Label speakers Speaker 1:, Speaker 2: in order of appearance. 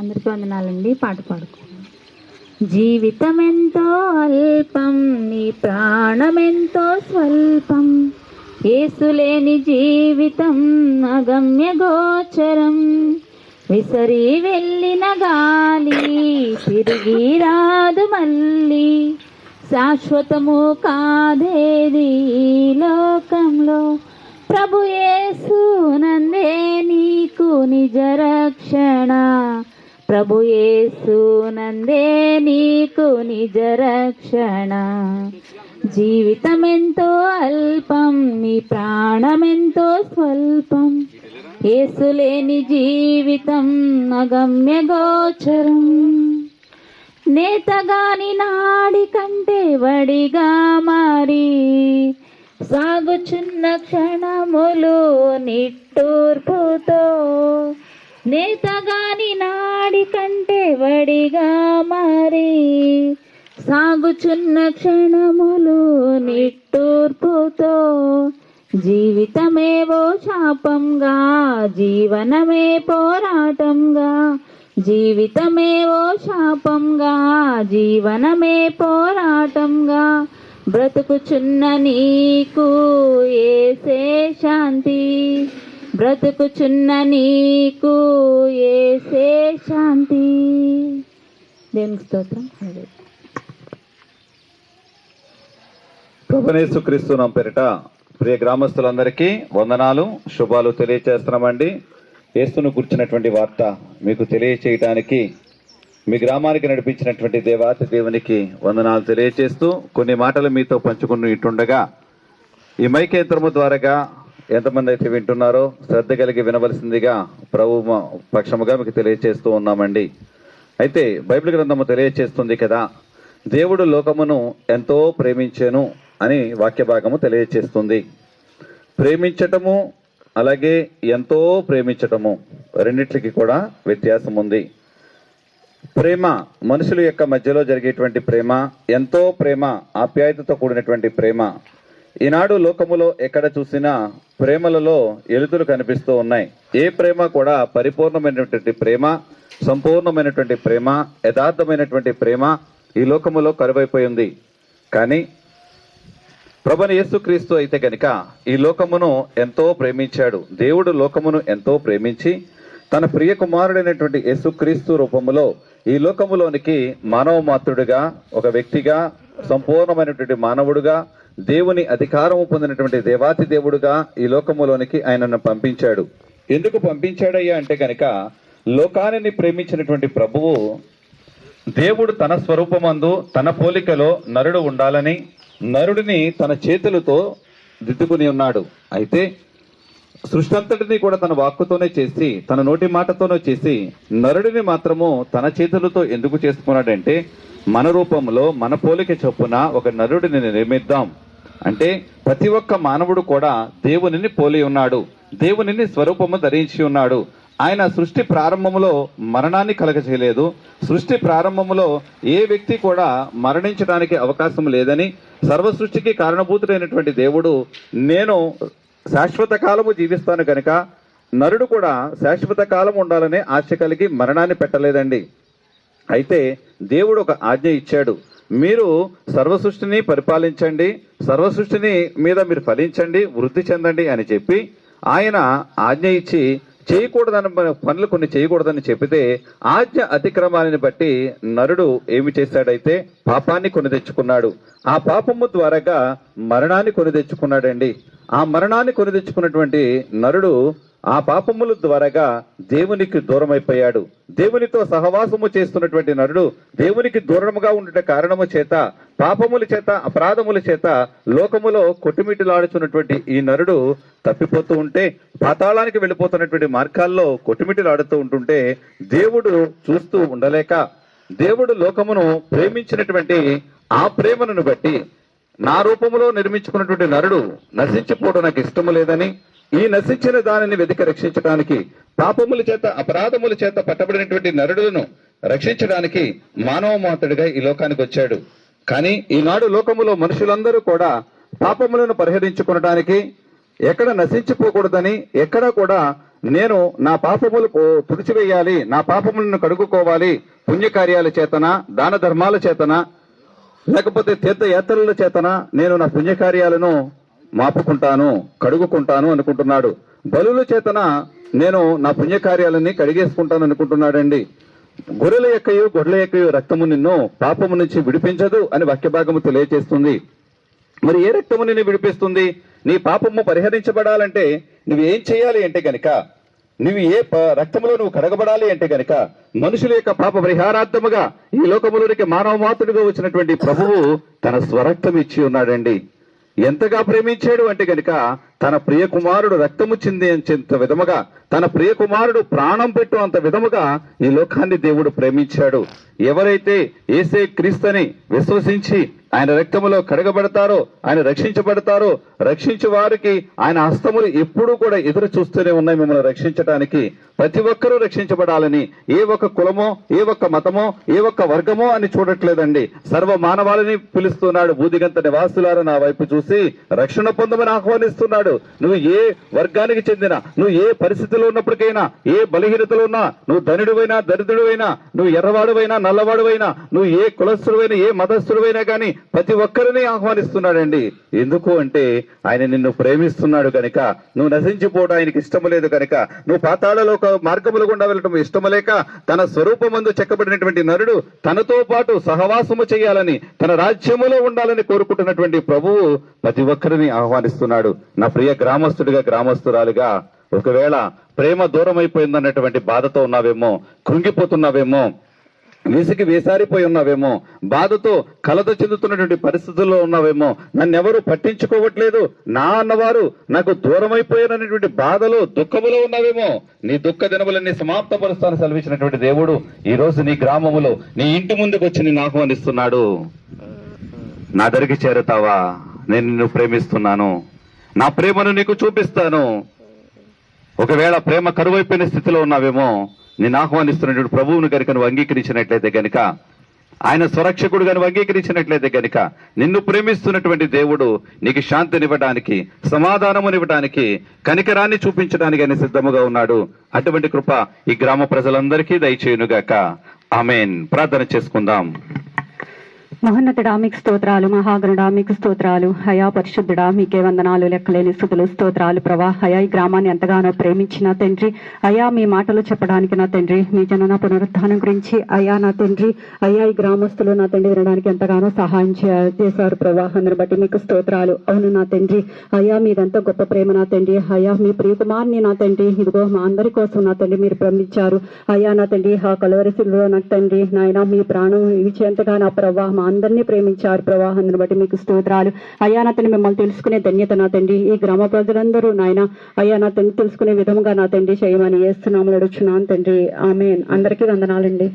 Speaker 1: అందరికీ వందనాలండి. పాట పాడుకో జీవితం ఎంతో అల్పం నీ ప్రాణమెంతో స్వల్పం. ఏసులేని జీవితం అగమ్య గోచరం. విసరి వెళ్ళిన గాలి తిరిగి రాదు మళ్ళీ. శాశ్వతము కాదేది లోకంలో. ప్రభు యేసు నందే నీకు నిజ రక్షణ. ప్రభు యేసు నందే నీకు నిజ రక్షణ. జీవితమెంతో అల్పం నీ ప్రాణమెంతో స్వల్పం. ఏసులేని జీవితం అగమ్య గోచరం. నేతగాని నాడి కంటే వడిగా మారి సాగుచున్న క్షణములు నిట్టూర్పుతో నేతగాని నాడి కంటే వడిగా మారి సాగుచున్న క్షణములు నిట్టూర్పుతో జీవితమేవో శాపంగా జీవనమే పోరాటంగా జీవితమేవో శాపంగా జీవనమే పోరాటంగా బ్రతుకుచున్న నీకు ఏసే శాంతి బ్రతుకుచున్న నీకు ఏసే శాంతి. దేవునికి స్తోత్రం. హల్లెలూయా.
Speaker 2: ప్రభునేసుక్రీస్తు పేరిట ప్రియ గ్రామస్తులందరికీ వందనాలు శుభాలు తెలియచేస్తున్నామండి. యేసును గుర్చినటువంటి వార్త మీకు తెలియచేయటానికి మీ గ్రామానికి నడిపించినటువంటి దేవాతి దేవునికి వందనాలు తెలియచేస్తూ కొన్ని మాటలు మీతో పంచుకుని ఇటుండగా ఈ మైక్ యంత్రము ద్వారాగా ఎంతమంది అయితే వింటున్నారో శ్రద్ధ కలిగి వినవలసిందిగా ప్రభు పక్షముగా మీకు తెలియచేస్తూ ఉన్నామండి. అయితే బైబిల్ గ్రంథము తెలియచేస్తుంది కదా దేవుడు లోకమును ఎంతో ప్రేమించాను అని వాక్య భాగము తెలియచేస్తుంది. ప్రేమించటము అలాగే ఎంతో ప్రేమించటము రెండిట్లకి కూడా వ్యత్యాసం ఉంది. ప్రేమ మనుషుల యొక్క మధ్యలో జరిగేటువంటి ప్రేమ ఎంతో ప్రేమ ఆప్యాయతతో కూడినటువంటి ప్రేమ ఈనాడు లోకములో ఎక్కడ చూసినా ప్రేమలలో ఎలుతులు కనిపిస్తూ ఉన్నాయి. ఏ ప్రేమ కూడా పరిపూర్ణమైనటువంటి ప్రేమ సంపూర్ణమైనటువంటి ప్రేమ యథార్థమైనటువంటి ప్రేమ ఈ లోకములో కరువైపోయింది కానీ ప్రభుని యేసుక్రీస్తు అయితే గనుక ఈ లోకమును ఎంతో ప్రేమించాడు. దేవుడు లోకమును ఎంతో ప్రేమించి తన ప్రియ కుమారుడైనటువంటి యేసుక్రీస్తు రూపములో ఈ లోకములోనికి మానవ మాతృడిగా ఒక వ్యక్తిగా సంపూర్ణమైనటువంటి మానవుడుగా దేవుని అధికారము పొందినటువంటి దేవాతి దేవుడుగా ఈ లోకములోనికి ఆయనను పంపించాడు. ఎందుకు పంపించాడయ్యా అంటే కనుక లోకాన్ని ప్రేమించినటువంటి ప్రభువు దేవుడు తన స్వరూపమందు తన పోలికలో నరుడు ఉండాలని నరుడిని తన చేతులతో దిద్దుకుని ఉన్నాడు. అయితే సృష్టి అంతటిని కూడా తన వాక్కుతోనే చేసి తన నోటి మాటతోనే చేసి నరుడిని మాత్రము తన చేతులతో ఎందుకు చేసుకున్నాడంటే మన రూపంలో మన పోలిక చొప్పున ఒక నరుడిని నిర్మిద్దాం. అంటే ప్రతి ఒక్క మానవుడు కూడా దేవునిని పోలి ఉన్నాడు. దేవునిని స్వరూపము ధరించి ఉన్నాడు. ఆయన సృష్టి ప్రారంభములో మరణాన్ని కలగచేయలేదు సృష్టి ప్రారంభములో ఏ వ్యక్తి కూడా మరణించడానికి అవకాశం లేదని సర్వ సృష్టికి కారణభూతుడైనటువంటి దేవుడు నేను శాశ్వత కాలము జీవిస్తాను కనుక నరుడు కూడా శాశ్వత కాలం ఉండాలనే ఆశ కలిగి మరణాన్ని పెట్టలేదండి. అయితే దేవుడు ఒక ఆజ్ఞ ఇచ్చాడు. మీరు సర్వ సృష్టిని పరిపాలించండి సర్వ సృష్టిని మీద మీరు ఫలించండి వృద్ధి చెందండి అని చెప్పి ఆయన ఆజ్ఞ ఇచ్చి చేయకూడదని పనులు కొన్ని చేయకూడదని చెప్పితే ఆజ్ఞ అతిక్రమాలను బట్టి నరుడు ఏమి చేశాడైతే పాపాన్ని కొని తెచ్చుకున్నాడు. ఆ పాపము ద్వారాగా మరణాన్ని కొని తెచ్చుకున్నాడండి. ఆ మరణాన్ని కొని తెచ్చుకున్నటువంటి నరుడు ఆ పాపముల ద్వారాగా దేవునికి దూరమైపోయాడు. దేవునితో సహవాసము చేస్తున్నటువంటి నరుడు దేవునికి దూరముగా ఉండట కారణము చేత పాపముల చేత అపరాధముల చేత లోకములో కొట్టుమిటిలాడుచున్నటువంటి ఈ నరుడు తప్పిపోతూ ఉంటే పాతాళానికి వెళ్ళిపోతున్నటువంటి మార్గాల్లో కొట్టుమిటిలాడుతూ ఉంటుంటే దేవుడు చూస్తూ ఉండలేక దేవుడు లోకమును ప్రేమించినటువంటి ఆ ప్రేమను బట్టి నా రూపంలో నిర్మించుకున్నటువంటి నరుడు నశించిపోవడం నాకు ఇష్టము లేదని ఈ నశించిన దానిని వెతికి రక్షించడానికి పాపముల చేత అపరాధముల చేత పట్టబడినటువంటి నరుడులను రక్షించడానికి మానవ మాతడిగా ఈ లోకానికి వచ్చాడు. కానీ ఈనాడు లోకములో మనుషులందరూ కూడా పాపములను పరిహరించుకునడానికి ఎక్కడ నశించిపోకూడదని ఎక్కడ కూడా నేను నా పాపములు తుడిచివేయాలి నా పాపములను కడుగుకోవాలి పుణ్యకార్యాల చేతన దాన ధర్మాల చేతన లేకపోతే తీర్థయాత్రల చేతన నేను నా పుణ్యకార్యాలను మాపుకుంటాను కడుగుకుంటాను అనుకుంటున్నాడు. బలుల చేతన నేను నా పుణ్యకార్యాలని కడిగేసుకుంటాను అనుకుంటున్నాడండి. గొర్రెల యొక్కయు గొడ్ల యొక్కయు రక్తము నిన్ను పాపము నుంచి విడిపించదు అని వాక్యభాగము తెలియజేస్తుంది మరి ఏ రక్తము నిన్ను విడిపిస్తుంది? నీ పాపము పరిహరించబడాలంటే నువ్వేం చేయాలి అంటే గనుక నువ్వు ఏ ప- నువ్వు కడగబడాలి అంటే గనుక మనుషుల యొక్క పాప పరిహారార్థముగా ఈ లోకములోనికి మానవ మాతృడిగా వచ్చినటువంటి ప్రభువు తన స్వరక్తం ఇచ్చి ఉన్నాడండి. ఎంతగా ప్రేమించాడు అంటే గనుక తన ప్రియ కుమారుడు రక్తము చెందించేంత విధముగా తన ప్రియ కుమారుడు ప్రాణం పెట్టు అంత విధముగా ఈ లోకాన్ని దేవుడు ప్రేమించాడు. ఎవరైతే ఏసే క్రీస్తుని విశ్వసించి ఆయన రక్తములో కడగబడతారో ఆయన రక్షించబడతారో రక్షించే వారికి ఆయన హస్తములు ఎప్పుడూ కూడా ఎదురు చూస్తూనే ఉన్నాయి మిమ్మల్ని రక్షించడానికి ప్రతి ఒక్కరూ రక్షించబడాలని ఏ ఒక్క కులమో ఏ ఒక్క మతమో ఏ ఒక్క వర్గమో అని చూడట్లేదండి. సర్వ మానవాళిని పిలుస్తున్నాడు బూదిగంత నివాసులారా నా వైపు చూసి రక్షణ పొందమని ఆహ్వానిస్తున్నాడు. నువ్వు ఏ వర్గానికి చెందిన నువ్వు ఏ పరిస్థితిలో ఉన్నప్పటికైనా ఏ బలహీనతలో ఉన్నా నువ్వు ధనుడువైనా దరిద్రుడువైనా నువ్వు ఎర్రవాడువైనా నల్లవాడువైనా నువ్వు ఏ కులస్తుడివైనా ఏ మతస్థుడువైనా కానీ ప్రతి ఒక్కరిని ఆహ్వానిస్తున్నాడండి. ఎందుకు అంటే ఆయన నిన్ను ప్రేమిస్తున్నాడు కనుక నువ్వు నశించిపోవడం ఆయనకి ఇష్టం లేదు కనుక నువ్వు పాతాళలో ఒక మార్గములు గుండా వెళ్ళటం ఇష్టం లేక తన స్వరూపమందు చెక్కబడినటువంటి నరుడు తనతో పాటు సహవాసము చేయాలని తన రాజ్యములో ఉండాలని కోరుకుంటున్నటువంటి ప్రభువు ప్రతి ఒక్కరిని ఆహ్వానిస్తున్నాడు. నా ప్రియ గ్రామస్తుడిగా గ్రామస్తురాలుగా ఒకవేళ ప్రేమ దూరం అయిపోయిందన్నటువంటి బాధతో ఉన్నావేమో కృంగిపోతున్నావేమో విసిగి వేసారిపోయి ఉన్నావేమో బాధతో కలత చెందుతున్నటువంటి పరిస్థితుల్లో ఉన్నావేమో నన్నెవరు పట్టించుకోవట్లేదు నా అన్నవారు నాకు దూరం బాధలో దుఃఖములో ఉన్నావేమో నీ దుఃఖ దినములన్నీ సమాప్తపరుస్తాను సెలవిచ్చినటువంటి దేవుడు ఈ రోజు నీ గ్రామములో నీ ఇంటి ముందుకు వచ్చి నేను ఆహ్వానిస్తున్నాడు. నా దగ్గరికి చేరతావా? నేను నిన్ను ప్రేమిస్తున్నాను. నా ప్రేమను నీకు చూపిస్తాను. ఒకవేళ ప్రేమ కరువైపోయిన స్థితిలో ఉన్నావేమో నేను ఆహ్వానిస్తున్నటువంటి ప్రభువును కనుక నువ్వు అంగీకరించినట్లయితే గనుక ఆయన సురక్షకుడు నువ్వు అంగీకరించినట్లయితే గనుక నిన్ను ప్రేమిస్తున్నటువంటి దేవుడు నీకు శాంతినివ్వడానికి సమాధానమునివ్వడానికి కనికరాన్ని చూపించడానికి ఆయన సిద్ధముగా ఉన్నాడు. అటువంటి కృప ఈ గ్రామ ప్రజలందరికీ దయచేయునుగాక. ఆమెన్. ప్రార్థన చేసుకుందాం.
Speaker 3: మహోన్నతుడా మీకు స్తోత్రాలు మహాగణుడా మీకు స్తోత్రాలు హయా పరిశుద్ధుడా మీకే వందనాలు లెక్కలేని స్థుతులు స్తోత్రాలు ప్రభా హయా ఈ గ్రామాన్ని ఎంతగానో ప్రేమించిన తండ్రి అయా మీ మాటలు చెప్పడానికి నా తండ్రి మీ జనన పునరుత్థానం గురించి అయా నా తండ్రి అయా ఈ గ్రామస్తులు నా తండ్రి వినడానికి ఎంతగానో సహాయం చేశారు ప్రభా అందరిని బట్టి మీకు స్తోత్రాలు. అవును నా తండ్రి అయా మీదంతా గొప్ప ప్రేమ నా తండ్రి అయా మీ ప్రియకుమార్ని నా తండ్రి ఇదిగో మా అందరి కోసం నా తండ్రి మీరు ప్రేమించారు. అయా నా తండ్రి ఆ కలవరిశిలో నా తండ్రి నాయన మీ ప్రాణం ఇచ్చేంతగా నా ప్రభా మా అందరినీ ప్రేమించారు ప్రవాహాన్ని బట్టి మీకు స్తోత్రాలు. అయ్యా నా తండ్రి మిమ్మల్ని తెలుసుకునే ధన్యత నా తండ్రి. ఈ గ్రామ ప్రజలందరూ నాయన అయ్యా నా తండ్రి తెలుసుకునే విధంగా నా తండ్రి చేయమని చేస్తున్నాము అడుగుచున్నాను తండ్రి. ఆమె అందరికీ వందనాలండి.